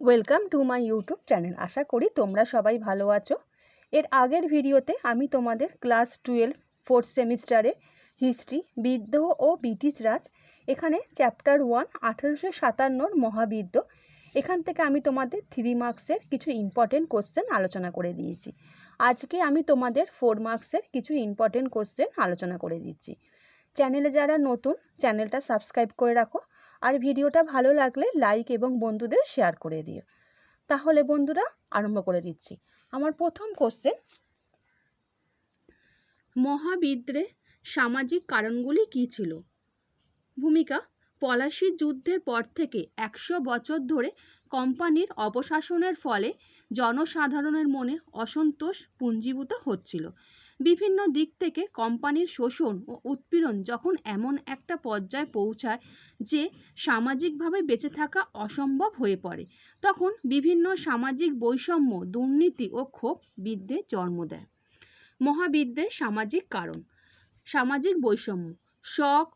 Welcome to my YouTube channel আশা করি তোমরা সবাই ভালো আছো। এর আগের ভিডিওতে আমি তোমাদের ক্লাস টুয়েলভ ফোর্থ সেমিস্টারে হিস্ট্রি বিদ্রোহ ও ব্রিটিশ রাজ, এখানে চ্যাপ্টার ওয়ান আঠেরোশো সাতান্নর মহাবিদ্য এখান থেকে আমি তোমাদের থ্রি মার্কসের কিছু ইম্পর্টেন্ট কোশ্চেন আলোচনা করে দিয়েছি। আজকে আমি তোমাদের ফোর মার্কসের কিছু ইম্পর্টেন্ট কোশ্চেন আলোচনা করে দিচ্ছি। চ্যানেলে যারা নতুন চ্যানেলটা সাবস্ক্রাইব করে রাখো। আর ভিডিওটা ভালো লাগলে লাইক এবং বন্ধুদের শেয়ার করে দিও। তাহলে বন্ধুরা, আরম্ভ করে দিচ্ছি। আমার প্রথম কোশ্চেন মহাবিদ্রে সামাজিক কারণগুলি কী ছিল? ভূমিকা পলাশির যুদ্ধের পর থেকে একশো বছর ধরে কোম্পানির অপশাসনের ফলে জনসাধারণের মনে অসন্তোষ পুঞ্জীভূত হচ্ছিল। বিভিন্ন দিক থেকে কোম্পানির শোষণ ও উৎপীড়ন যখন এমন একটা পর্যায়ে পৌঁছায় যে সামাজিকভাবে বেঁচে থাকা অসম্ভব হয়ে পড়ে, তখন বিভিন্ন সামাজিক বৈষম্য, দুর্নীতি ও ক্ষোভ বিদ্যে জন্ম দেয়। মহাবিদ্যের সামাজিক কারণ, সামাজিক বৈষম্য, শক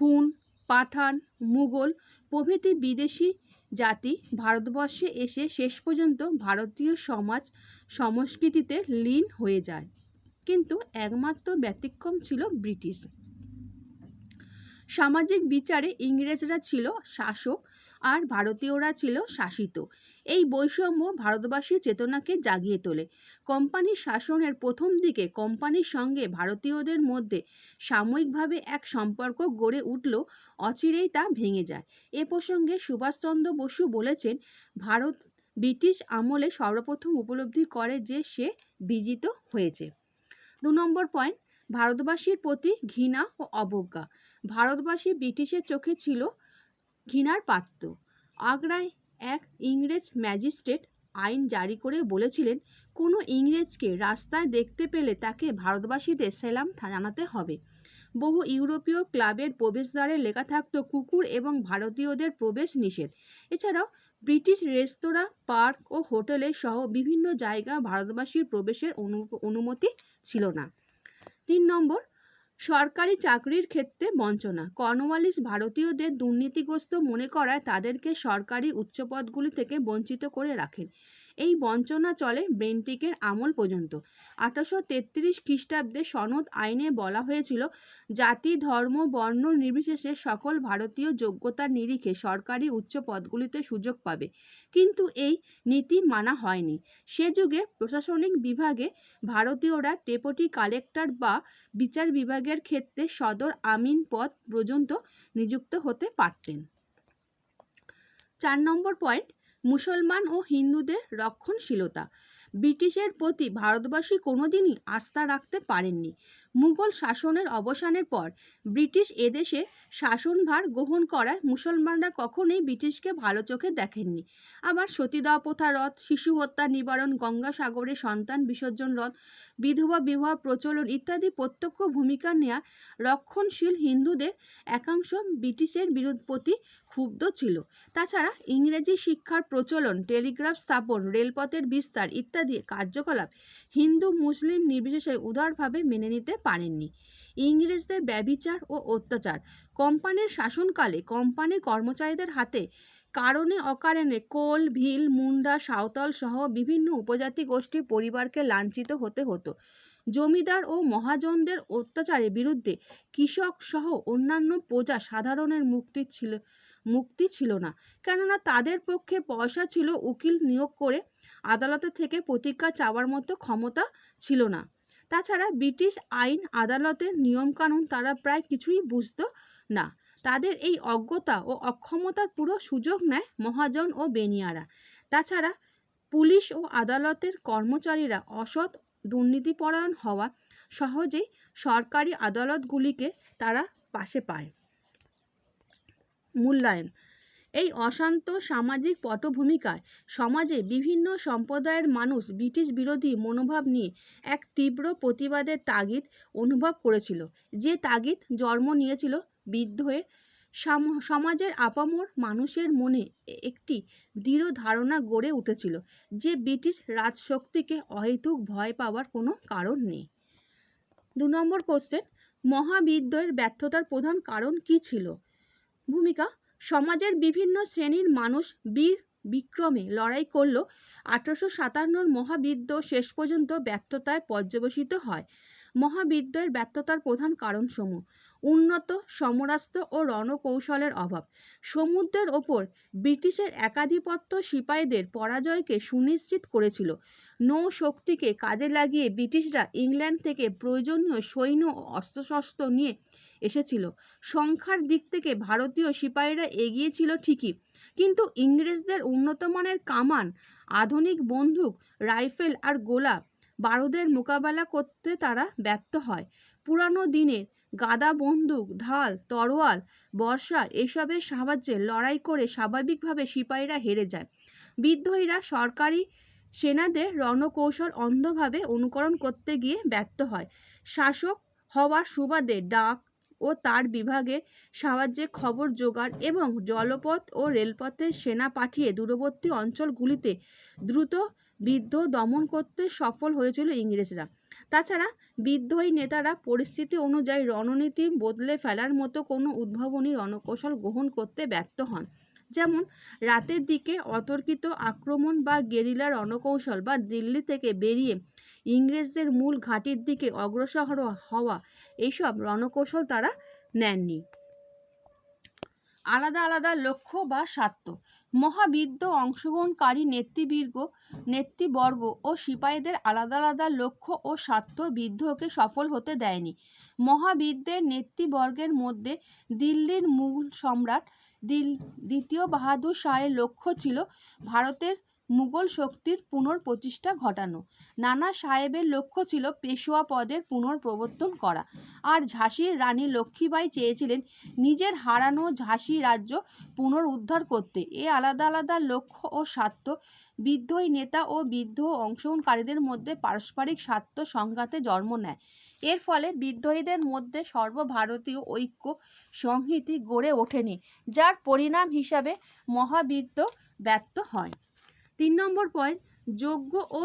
হুন পাঠান, মুঘল প্রভৃতি বিদেশি জাতি ভারতবর্ষে এসে শেষ পর্যন্ত ভারতীয় সমাজ সংস্কৃতিতে লীন হয়ে যায়। কিন্তু একমাত্র ব্যতিক্রম ছিল ব্রিটিশ। সামাজিক বিচারে ইংরেজরা ছিল শাসক আর ভারতীয়রা ছিল শাসিত। এই বৈষম্য ভারতবাসীর চেতনাকে জাগিয়ে তোলে। কোম্পানির শাসনের প্রথম দিকে কোম্পানির সঙ্গে ভারতীয়দের মধ্যে সাময়িকভাবে এক সম্পর্ক গড়ে উঠল, অচিরেই তা ভেঙে যায়। এ প্রসঙ্গে সুভাষচন্দ্র বসু বলেছেন, ভারত ব্রিটিশ আমলে সর্বপ্রথম উপলব্ধি করে যে সে বিজিত হয়েছে। দু নম্বর পয়েন্ট ভারতবাসীর প্রতি ঘৃণা ও অবজ্ঞা। ভারতবাসী ব্রিটিশের চোখে ছিল ঘৃণার পাত্র। আগ্রায় এক ইংরেজ ম্যাজিস্ট্রেট আইন জারি করে বলেছিলেন, কোনো ইংরেজকে রাস্তায় দেখতে পেলে তাকে ভারতবাসীদের সেলাম জানাতে হবে। বহু ইউরোপীয় ক্লাবের প্রবেশদ্বারে লেখা থাকতো কুকুর এবং ভারতীয়দের প্রবেশ নিষেধ। এছাড়াও ব্রিটিশ রেস্তোরাঁ, পার্ক ও হোটেলে সহ বিভিন্ন জায়গা ভারতবাসীর প্রবেশের অনু, অনুমতি ছিল না। তিন নম্বর, সরকারি চাকরির ক্ষেত্রে বঞ্চনা। কর্নওয়ালিস ভারতীয়দের দুর্নীতিগ্রস্ত মনে করায় তাদেরকে সরকারি উচ্চপদগুলি থেকে বঞ্চিত করে রাখেন। এই বঞ্চনা চলে ব্রেন্টিকের আমল পর্যন্ত। আঠারোশো তেত্রিশ খ্রিস্টাব্দে সনদ আইনে বলা হয়েছিল, জাতি, ধর্ম, বর্ণ নির্বিশেষে সকল ভারতীয় যোগ্যতার নিরিখে সরকারি উচ্চ পদগুলিতে সুযোগ পাবে। কিন্তু এই নীতি মানা হয়নি। সে যুগে প্রশাসনিক বিভাগে ভারতীয়রা ডেপুটি কালেক্টর বা বিচার বিভাগের ক্ষেত্রে সদর আমিন পদ পর্যন্ত নিযুক্ত হতে পারতেন। চার নম্বর পয়েন্ট মুসলমান ও হিন্দুদের রক্ষণশীলতা। ব্রিটিশের প্রতি ভারতবাসী কোনোদিনই আস্থা রাখতে পারেননি। মুঘল শাসনের অবসানের পর ব্রিটিশ এদেশে শাসনভার গ্রহণ করায় মুসলমানরা কখনোই ব্রিটিশকে ভালো চোখে দেখেননি। আবার সতীদাহ প্রথা রথ শিশু হত্যা নিবারণ গঙ্গাসাগরে সন্তান বিসর্জন রথ, বিধবা বিবাহ প্রচলন ইত্যাদি প্রত্যক্ষ ভূমিকা নেওয়া রক্ষণশীল হিন্দুদের একাংশ ব্রিটিশের বিরোধ প্রতি ক্ষুব্ধ ছিল। তাছাড়া ইংরেজি শিক্ষার প্রচলন, টেলিগ্রাফ স্থাপন, রেলপথের বিস্তার ইত্যাদি কার্যকলাপ হিন্দু মুসলিম নির্বিশেষে উদারভাবে মেনে নিতে পারেননি। ইংরেজদের ব্যবিচার ও অত্যাচার। কোম্পানির শাসনকালে কোম্পানির কর্মচারীদের হাতে কারণে অকারণে কোল, ভিল, মুন্ডা, সাঁওতাল সহ বিভিন্ন উপজাতি গোষ্ঠীর পরিবারকে লাঞ্ছিত হতে হতো। জমিদার ও মহাজনদের অত্যাচারের বিরুদ্ধে কৃষক সহ অন্যান্য প্রজা সাধারণের মুক্তি ছিল মুক্তি ছিল না। কেননা তাদের পক্ষে পয়সা ছিল, উকিল নিয়োগ করে আদালতে থেকে প্রতিজ্ঞা চাওয়ার মতো ক্ষমতা ছিল না। তাছাড়া ব্রিটিশ আইন আদালতের নিয়মকানুন তারা প্রায় কিছুই বুঝতো না। তাদের এই অজ্ঞতা ও অক্ষমতার পুরো সুযোগ নেয় মহাজন ও বেনিয়ারা। তাছাড়া পুলিশ ও আদালতের কর্মচারীরা অসৎ দুর্নীতিপরায়ণ হওয়া সহজেই সরকারি আদালতগুলিকে তারা পাশে পায়। মূল্যায়ন এই অশান্ত সামাজিক পটভূমিকায় সমাজে বিভিন্ন সম্প্রদায়ের মানুষ ব্রিটিশ বিরোধী মনোভাব নিয়ে এক তীব্র প্রতিবাদের তাগিদ অনুভব করেছিল। যে তাগিদ জন্ম নিয়েছিল বিদ্রোহের সমাজের আপামর মানুষের মনে একটি দৃঢ় ধারণা গড়ে উঠেছিল যে ব্রিটিশ রাজশক্তিকে অহেতুক ভয় পাওয়ার কোনো কারণ নেই। দু নম্বর কোশ্চেন মহাবিদ্যের ব্যর্থতার প্রধান কারণ কি ছিল? ভূমিকা সমাজের বিভিন্ন শ্রেণির মানুষ বীর বিক্রমে লড়াই করল। আঠারোশো সাতান্নর মহাবিদ্য শেষ পর্যন্ত ব্যর্থতায় পর্যবসিত হয়। মহাবিদ্যের ব্যর্থতার প্রধান কারণসমূহ। উন্নত সমরাস্ত্র ও রণকৌশলের অভাব। সমুদ্রের ওপর ব্রিটিশের একাধিপত্য সিপাহীদের পরাজয়কে সুনিশ্চিত করেছিল। নৌ শক্তিকে কাজে লাগিয়ে ব্রিটিশরা ইংল্যান্ড থেকে প্রয়োজনীয় সৈন্য ও অস্ত্রশস্ত্র নিয়ে এসেছিল। সংখ্যার দিক থেকে ভারতীয় সিপাহীরা এগিয়ে ছিল ঠিকই, কিন্তু ইংরেজদের উন্নত মানের কামান, আধুনিক বন্দুক, রাইফেল আর গোলা বারুদের মোকাবেলা করতে তারা ব্যর্থ হয়। পুরানো দিনের গাদা বন্দুক, ঢাল, তরোয়াল, বর্ষা এসবের সাহায্যে লড়াই করে স্বাভাবিকভাবে সিপাহীরা হেরে যায়। বিদ্রোহীরা সরকারি সেনাদের রণকৌশল অন্ধভাবে অনুকরণ করতে গিয়ে ব্যর্থ হয়। শাসক হওয়ার সুবাদে ডাক ও তার বিভাগের সাহায্যে খবর জোগাড় এবং জলপথ ও রেলপথে সেনা পাঠিয়ে দূরবর্তী অঞ্চলগুলিতে দ্রুত বিদ্রোহ দমন করতে সফল হয়েছিল ইংরেজরা। তাছাড়া বিদ্রোহী নেতারা পরিস্থিতি অনুযায়ী রণনীতি বদলে ফেলার মতো কোনো উদ্ভাবনী রণকৌশল গ্রহণ করতে ব্যর্থ হন। যেমন, রাতের দিকে অতর্কিত আক্রমণ বা গেরিলা রণকৌশল বা দিল্লি থেকে বেরিয়ে ইংরেজদের মূল ঘাঁটির দিকে অগ্রসর হওয়া এইসব রণকৌশল তারা নেননি। আলাদা আলাদা লক্ষ্য বা স্বার্থ। মহাবিদ্রোহ অংশগ্রহণকারী নেতৃবৃর্গ নেতৃবর্গ ও সিপাহীদের আলাদা আলাদা লক্ষ্য ও স্বার্থ বিদ্রোহকে সফল হতে দেয়নি। মহাবিদ্যের নেতৃবর্গের মধ্যে দিল্লির মূল সম্রাট দিল, দ্বিতীয় বাহাদুর শাহের লক্ষ্য ছিল ভারতের মুঘল শক্তির পুনঃপ্রতিষ্ঠা ঘটানো। নানা সাহেবের লক্ষ্য ছিল পেশোয়া পদের পুনঃপ্রবর্তন করা। আর ঝাঁসির রানী লক্ষ্মীবাই চেয়েছিলেন নিজের হারানো ঝাঁসি রাজ্য পুনরুদ্ধার করতে। এ আলাদা আলাদা লক্ষ্য ও স্বার্থ বিদ্রোহী নেতা ও বিদ্রোহ অংশগ্রহণকারীদের মধ্যে পারস্পরিক স্বার্থ সংঘাতে জন্ম নেয়। এর ফলে বিদ্রোহীদের মধ্যে সর্বভারতীয় ঐক্য সংহতি গড়ে ওঠেনি, যার পরিণাম হিসাবে মহাবিদ্রোহ ব্যর্থ হয়। তিন নম্বর পয়েন্ট যোগ্য ও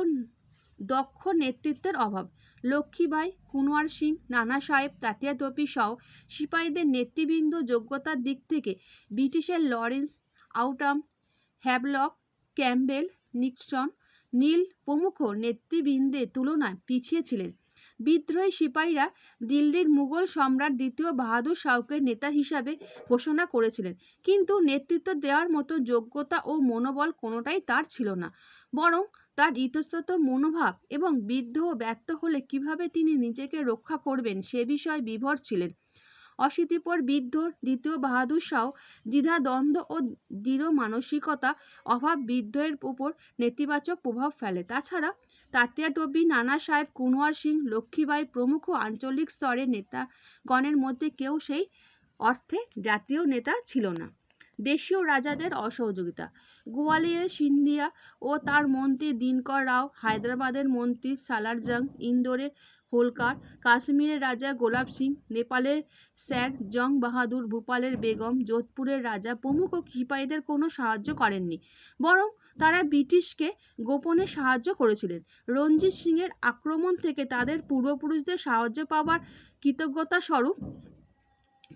দক্ষ নেতৃত্বের অভাব। লক্ষ্মীবাই কুনওয়ার সিং, নানা সাহেব, তাতিয়া তোপি সহ সিপাহীদের নেতৃবৃন্দ যোগ্যতার দিক থেকে ব্রিটিশের Lawrence, Outram, Havelock Campbell Nixon, Neill প্রমুখ নেতৃবৃন্দের তুলনায় পিছিয়ে ছিলেন। বিদ্রোহী সিপাহীরা দিল্লির মুঘল সম্রাট দ্বিতীয় বাহাদুর শাহকে নেতা হিসাবে ঘোষণা করেছিলেন। কিন্তু নেতৃত্ব দেওয়ার মতো যোগ্যতা ও মনোবল কোনোটাই তার ছিল না। বরং তার ইতস্তত মনোভাব এবং বিদ্রোহ ব্যর্থ হলে কীভাবে তিনি নিজেকে রক্ষা করবেন সে বিষয়ে বিভোর ছিলেন। অশীতিপর বৃদ্ধ দ্বিতীয় বাহাদুর শাহ দ্বিধাদ্বন্দ্ব ও দৃঢ় মানসিকতা, অভাব বিদ্রোহের উপর নেতিবাচক প্রভাব ফেলে। তাছাড়া তাতিয়া টবি নানা সাহেব, কুনওয়ার সিং লক্ষ্মীবাই প্রমুখ আঞ্চলিক স্তরের নেতাগণের মধ্যে কেউ সেই অর্থে জাতীয় নেতা ছিল না। দেশীয় রাজাদের অসহযোগিতা। গোয়ালিয়রের সিন্ধিয়া ও তার মন্ত্রী দিনকর রাও, হায়দ্রাবাদের মন্ত্রী সালারজাং, ইন্দোরের হোলকার, কাশ্মীরের রাজা গোলাপ সিং, নেপালের স্যার জং বাহাদুর, ভূপালের বেগম, যোধপুরের রাজা প্রমুখ সিপাহীদের কোনো সাহায্য করেননি। বরং তারা ব্রিটিশকে গোপনে সাহায্য করেছিলেন। রঞ্জিত সিংয়ের আক্রমণ থেকে তাদের পূর্বপুরুষদের সাহায্য পাওয়ার কৃতজ্ঞতা স্বরূপ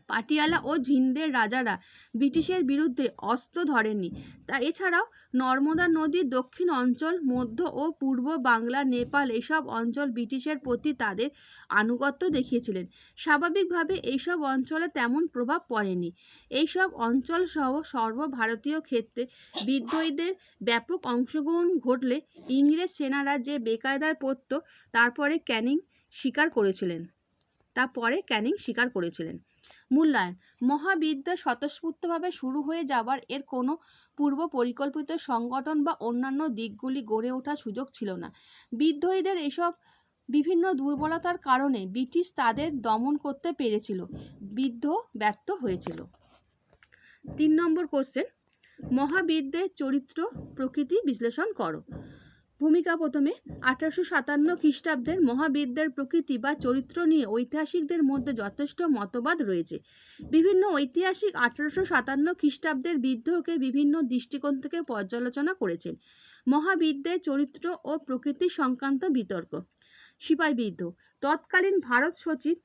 পাটিয়ালা ও ঝিন্দের রাজারা ব্রিটিশের বিরুদ্ধে অস্ত্র ধরেননি। তা এছাড়াও নর্মদা নদীর দক্ষিণ অঞ্চল, মধ্য ও পূর্ব বাংলা, নেপাল এসব অঞ্চল ব্রিটিশের প্রতি তাদের আনুগত্য দেখিয়েছিলেন। স্বাভাবিকভাবে এইসব অঞ্চলে তেমন প্রভাব পড়েনি। এইসব অঞ্চল সহ সর্বভারতীয় ক্ষেত্রে বিদ্রোহীদের ব্যাপক অংশগ্রহণ ঘটলে ইংরেজ সেনারা যে বেকায়দার পড়ত তারপরে ক্যানিং স্বীকার করেছিলেন। তারপরে ক্যানিং স্বীকার করেছিলেন। মূল্যায়ন। মহাবিদ্যা স্বতঃস্ফূর্তভাবে শুরু হয়ে যাবার এর কোনো পূর্ব পরিকল্পিত সংগঠন বা অন্যান্য দিকগুলি গড়ে ওঠার সুযোগ ছিল না। বিদ্রোহীদের এসব বিভিন্ন দুর্বলতার কারণে ব্রিটিশ তাদের দমন করতে পেরেছিল। বিদ্রোহ ব্যর্থ হয়েছিল। তিন নম্বর কোশ্চেন মহাবিদ্যের চরিত্র প্রকৃতি বিশ্লেষণ করো। ভূমিকা প্রথমে আঠারোশো সাতান্ন খ্রিস্টাব্দের মহাবিদ্যের প্রকৃতি বা চরিত্র নিয়ে ঐতিহাসিকদের মধ্যে যথেষ্ট মতবাদ রয়েছে। বিভিন্ন ঐতিহাসিক আঠারোশো সাতান্ন খ্রিস্টাব্দের বিদ্রোহকে বিভিন্ন দৃষ্টিকোণ থেকে পর্যালোচনা করেছেন। মহাবিদ্যের চরিত্র ও প্রকৃতি সংক্রান্ত বিতর্ক। সিপাই বিদ্রোহ। তৎকালীন ভারত সচিব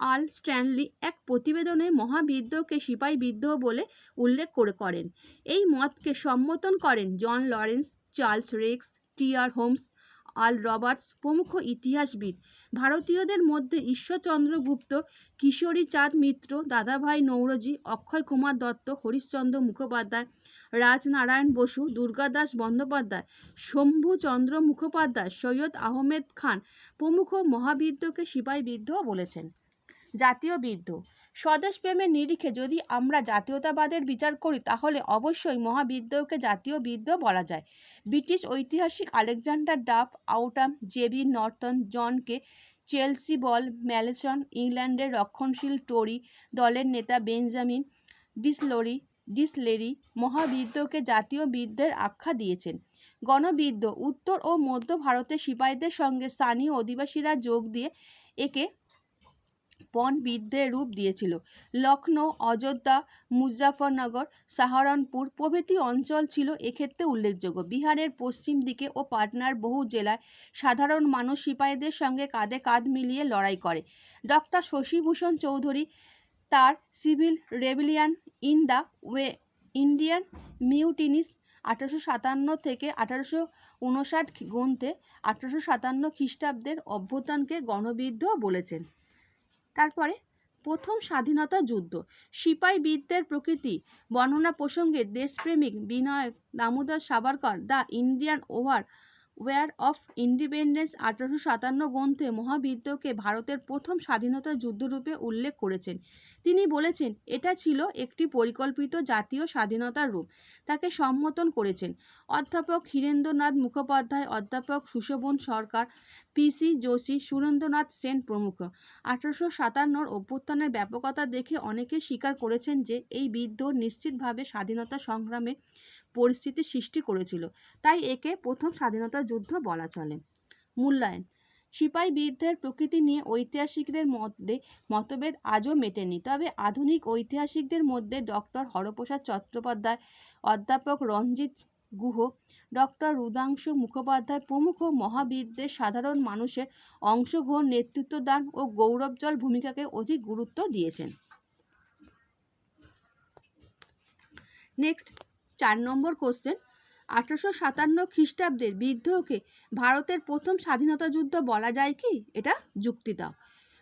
আল স্ট্যানলি এক প্রতিবেদনে মহাবিদ্রোহকে সিপাহী বিদ্রোহ বলে উল্লেখ করে করেন। এই মতকে সম্মতন করেন John Lawrence, Charles Rex TR Holmes Al Roberts প্রমুখ ইতিহাসবিদ। ভারতীয়দের মধ্যে ঈশ্বরচন্দ্র গুপ্ত, কিশোরী চাঁদ মিত্র, দাদাভাই নৌরজি, অক্ষয় কুমার দত্ত, হরিশ্চন্দ্র মুখোপাধ্যায়, রাজনারায়ণ বসু, দুর্গাদাস বন্দ্যোপাধ্যায়, শম্ভুচন্দ্র মুখোপাধ্যায়, সৈয়দ আহমেদ খান প্রমুখ মহাবিদ্রোহকে সিপাহী বিদ্রোহ বলেছেন। জাতীয় বিদ্রোহ স্বদেশ প্রেমের নিরিখে যদি আমরা জাতীয়তাবাদের বিচার করি, তাহলে অবশ্যই মহাবিদ্রোহকে জাতীয় বিদ্রোহ বলা যায়। ব্রিটিশ ঐতিহাসিক Alexander Duff Outram, JB Norton, John Kaye Charles Ball, Malleson, ইংল্যান্ডের রক্ষণশীল টোরি দলের নেতা বেঞ্জামিন ডিসলোরি, ডিসলেরি মহাবিদ্রোহকে জাতীয় বিদ্রোহের আখ্যা দিয়েছেন। গণবিদ্রোহ উত্তর ও মধ্য ভারতের সিপাহীদের সঙ্গে স্থানীয় অধিবাসীরা যোগ দিয়ে একে পণ বিদ্রোহের রূপ দিয়েছিল। লখনৌ, অযোধ্যা মুজাফরনগর সাহারানপুর প্রভৃতি অঞ্চল ছিল এক্ষেত্রে উল্লেখযোগ্য। বিহারের পশ্চিম দিকে ও পাটনার বহু জেলায় সাধারণ মানুষ সিপাহীদের সঙ্গে কাঁধে কাঁধ মিলিয়ে লড়াই করে। ডক্টর শশীভূষণ চৌধুরী তার civil rebellion in the way, Indian mutinies আঠারোশো সাতান্ন থেকে আঠারোশো উনষাট গ্রন্থে আঠারোশো সাতান্ন খ্রিস্টাব্দের অভ্যুত্থানকে গণবিদ্ধ বলেছেন। তারপরে প্রথম স্বাধীনতা যুদ্ধ। সিপাই বিদ্যের প্রকৃতি, বর্ণনা প্রসঙ্গে দেশপ্রেমিক Binoy Damodar Savarkar the Indian over war of independence আঠারোশো সাতান্ন গ্রন্থে মহাবিদ্যকে ভারতের প্রথম স্বাধীনতা যুদ্ধরূপে উল্লেখ করেছেন। তিনি বলেছেন, এটা ছিল একটি পরিকল্পিত জাতীয় স্বাধীনতার রূপ। তাকে সম্মতন করেছেন অধ্যাপক হীরেন্দ্রনাথ মুখোপাধ্যায়, অধ্যাপক সুশোভন সরকার, পিসি যোশী সুরেন্দ্রনাথ সেন প্রমুখ। আঠারোশো সাতান্নর অভ্যুত্থানের ব্যাপকতা দেখে অনেকে স্বীকার করেছেন যে, এই বিদ্রোহ নিশ্চিতভাবে স্বাধীনতা সংগ্রামে পরিস্থিতি সৃষ্টি করেছিল। তাই একে প্রথম স্বাধীনতা যুদ্ধ বলা চলে। মূল্যায়ন সিপাহী বিদ্রোহের প্রকৃতি নিয়ে ঐতিহাসিকদের মধ্যে মতভেদ আজও মেটেনি। তবে আধুনিক ঐতিহাসিকদের মধ্যে ডক্টর হরপ্রসাদ চট্টোপাধ্যায়, অধ্যাপক রঞ্জিত গুহ ডক্টর রুদাংশু মুখোপাধ্যায় প্রমুখ মহাবিদ্যের সাধারণ মানুষের অংশগ্রহণ নেতৃত্বদান ও গৌরবজল ভূমিকাকে অধিক গুরুত্ব দিয়েছেন। নেক্সট চার নম্বর কোশ্চেন আঠারোশো সাতান্ন খ্রিস্টাব্দের বিদ্রোহকে ভারতের প্রথম স্বাধীনতা যুদ্ধ বলা যায় কি? এটা যুক্তি দাও।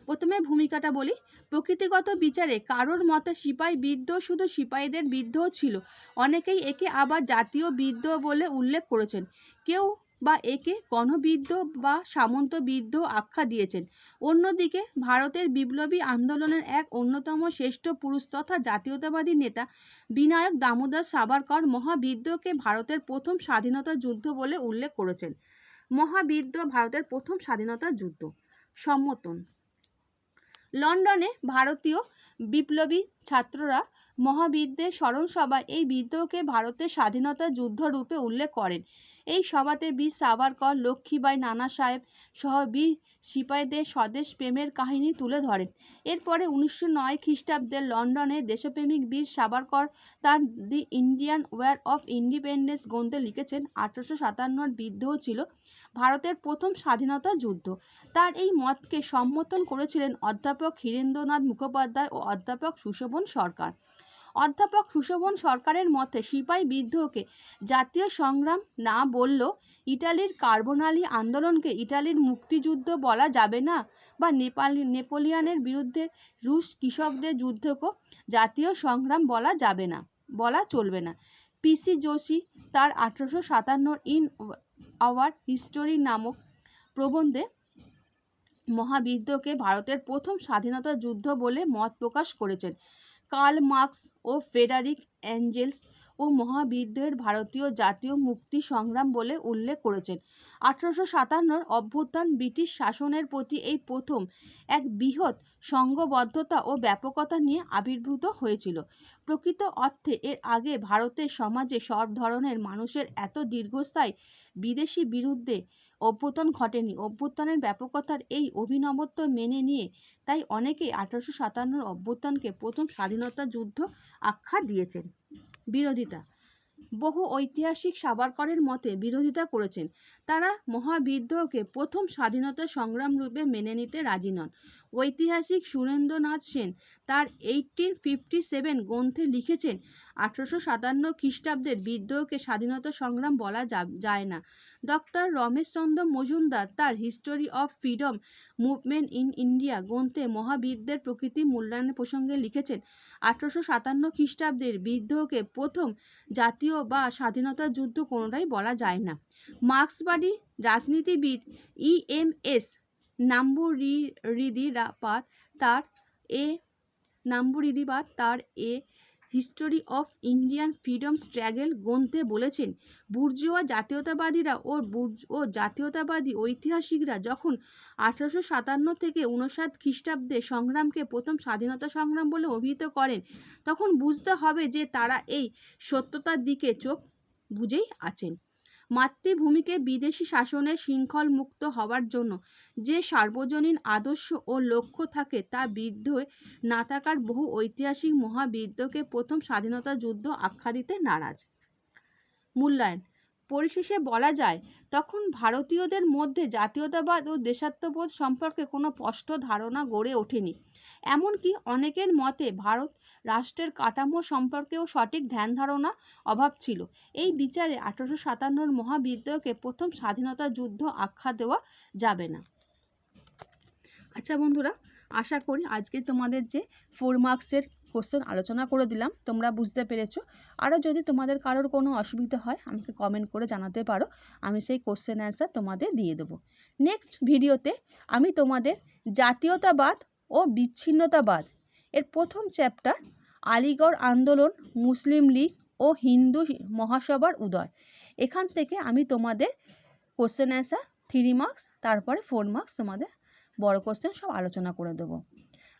প্রথমে ভূমিকাটা বলি। প্রকৃতিগত বিচারে কারোর মতে সিপাহী বিদ্রোহ শুধু সিপাহীদের বিদ্রোহ ছিল। অনেকেই একে আবার জাতীয় বিদ্রোহ বলে উল্লেখ করেছেন। কেউ বা একে গণবিদ্রোহ বা সামন্ত বিদ্রোহ আখ্যা দিয়েছেন। অন্যদিকে ভারতের বিপ্লবী আন্দোলনের এক অন্যতম শ্রেষ্ঠ পুরুষ তথা জাতীয়তাবাদী নেতা বিনায়ক দামোদর সাভারকর মহাবিদ্রোহকে ভারতের প্রথম স্বাধীনতা যুদ্ধ বলে উল্লেখ করেছেন। মহাবিদ্রোহ ভারতের প্রথম স্বাধীনতা যুদ্ধ। সম্মতন লন্ডনে ভারতীয় বিপ্লবী ছাত্ররা মহাবিদ্যের স্মরণ সভায় এই বিদ্রোহকে ভারতের স্বাধীনতা যুদ্ধ রূপে উল্লেখ করেন। এই সভাতে বীর সাভারকর লক্ষ্মীবাই নানা সাহেব সহ বীর সিপাহীদের স্বদেশ প্রেমের কাহিনী তুলে ধরেন। এরপরে উনিশশো নয় খ্রিস্টাব্দে লন্ডনে দেশপ্রেমিক বীর সাভারকর তার the Indian war of independence গ্রন্থে লিখেছেন, আঠারোশো সাতান্নর বিদ্রোহ ছিল ভারতের প্রথম স্বাধীনতা যুদ্ধ। তার এই মতকে সম্মতন করেছিলেন অধ্যাপক হীরেন্দ্রনাথ মুখোপাধ্যায় ও অধ্যাপক সুশোভন সরকার। অধ্যাপক সুশোভন সরকারের মতে সিপাহী বিদ্রোহকে জাতীয় সংগ্রাম না বললেও ইটালির কার্বনালি আন্দোলনকে ইটালির মুক্তিযুদ্ধ বলা যাবে না বা নেপালি, নেপোলিয়ানের বিরুদ্ধে রুশ কৃষকদের যুদ্ধকেও জাতীয় সংগ্রাম বলা যাবে না, বলা চলবে না। পিসি যোশী তার আঠারোশো সাতান্নর ইন আওয়ার হিস্টোরি নামক প্রবন্ধে মহাবিদ্রোহকে ভারতের প্রথম স্বাধীনতা যুদ্ধ বলে মত প্রকাশ করেছেন। কার্ল মার্কস ও ফেডারিক অ্যাঞ্জেলস ও মহাবিদ্রোহের ভারতীয় জাতীয় মুক্তি সংগ্রাম বলে উল্লেখ করেছেন। আঠারোশো সাতান্নর অভ্যুত্থান ব্রিটিশ শাসনের প্রতি এই প্রথম এক বৃহৎ সংঘবদ্ধতা ও ব্যাপকতা নিয়ে আবির্ভূত হয়েছিল। প্রকৃত অর্থে এর আগে ভারতের সমাজে সব ধরনের মানুষের এত দীর্ঘস্থায়ী বিদেশি বিরুদ্ধে অভ্যুত্থান ঘটেনি। অভ্যুত্থানের ব্যাপকতার এই অভিনবত্ব মেনে নিয়ে তাই অনেকেই আঠারোশো সাতান্নর অভ্যুত্থানকে প্রথম স্বাধীনতা যুদ্ধ আখ্যা দিয়েছেন। বিরোধিতা। বহু ঐতিহাসিক সাবারকরের মতে বিরোধিতা করেছেন। তারা মহাবিদ্রোহকে প্রথম স্বাধীনতা সংগ্রাম রূপে মেনে নিতে রাজি নন। ঐতিহাসিক সুরেন্দ্রনাথ সেন তার এইটিন ফিফটি সেভেন গ্রন্থে লিখেছেন, আঠারোশো সাতান্ন খ্রিস্টাব্দের বিদ্রোহকে স্বাধীনতা সংগ্রাম বলা যায় না। ডক্টর রমেশচন্দ্র মজুমদার তার history of freedom movement in India গ্রন্থে মহাবিদ্যের প্রকৃতি মূল্যায়নের প্রসঙ্গে লিখেছেন, আঠারোশো সাতান্ন খ্রিস্টাব্দের বিদ্রোহকে প্রথম জাতীয় বা স্বাধীনতা যুদ্ধ কোনোটাই বলা যায় না। মার্ক্সবাদী রাজনীতিবিদ ই এম এস নাম্বুরিদিপাত তার এ, নাম্বুরিদিবাদ তার a history of Indian freedom struggle গ্রন্থে বলেছেন, বুর্জোয়া জাতীয়তাবাদীরা ও বুর্জ, ও জাতীয়তাবাদী ঐতিহাসিকরা যখন আঠারোশো সাতান্ন থেকে উনষাট খ্রিস্টাব্দে সংগ্রামকে প্রথম স্বাধীনতা সংগ্রাম বলে অভিহিত করেন, তখন বুঝতে হবে যে তারা এই সত্যতার দিকে চোখ বুঝেই আছেন। মাতৃভূমিকে বিদেশি শাসনের শৃঙ্খল মুক্ত হওয়ার জন্য যে সার্বজনীন আদর্শ ও লক্ষ্য থাকে তা বিদ্রোহে না থাকার বহু ঐতিহাসিক মহাবিদ্রোহকে প্রথম স্বাধীনতা যুদ্ধ আখ্যা দিতে নারাজ। মূল্যায়ন। পরিশেষে বলা যায়, তখন ভারতীয়দের মধ্যে জাতীয়তাবাদ ও দেশাত্মবোধ সম্পর্কে কোনো স্পষ্ট ধারণা গড়ে ওঠেনি। এমনকি অনেকের মতে ভারত রাষ্ট্রের কাঠামো সম্পর্কেও সঠিক ধ্যান ধারণা অভাব ছিল। এই বিচারে আঠারোশো সাতান্নর মহাবিদ্রোহকে প্রথম স্বাধীনতা যুদ্ধ আখ্যা দেওয়া যাবে না। আচ্ছা বন্ধুরা, আশা করি আজকে তোমাদের যে ফোর মার্কসের কোশ্চেন আলোচনা করে দিলাম, তোমরা বুঝতে পেরেছ। আরও যদি তোমাদের কারোর কোনো অসুবিধা হয়, আমাকে কমেন্ট করে জানাতে পারো। আমি সেই কোশ্চেন অ্যান্সার তোমাদের দিয়ে দেবো। নেক্সট ভিডিওতে আমি তোমাদের জাতীয়তাবাদ ও বিচ্ছিন্নতাবাদ। এর প্রথম চ্যাপ্টার, আলিগড় আন্দোলন, মুসলিম লীগ ও হিন্দু মহাসভার উদয়। এখান থেকে আমি তোমাদের কোশ্চেন অ্যান্সার থ্রি মার্কস তারপরে ফোর মার্কস তোমাদের বড় কোশ্চেন সব আলোচনা করে দেবো।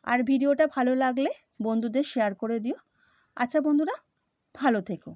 আর ভিডিওটা ভালো লাগলে বন্ধুদের শেয়ার করে দিও। আচ্ছা বন্ধুরা, ভালো থেকো।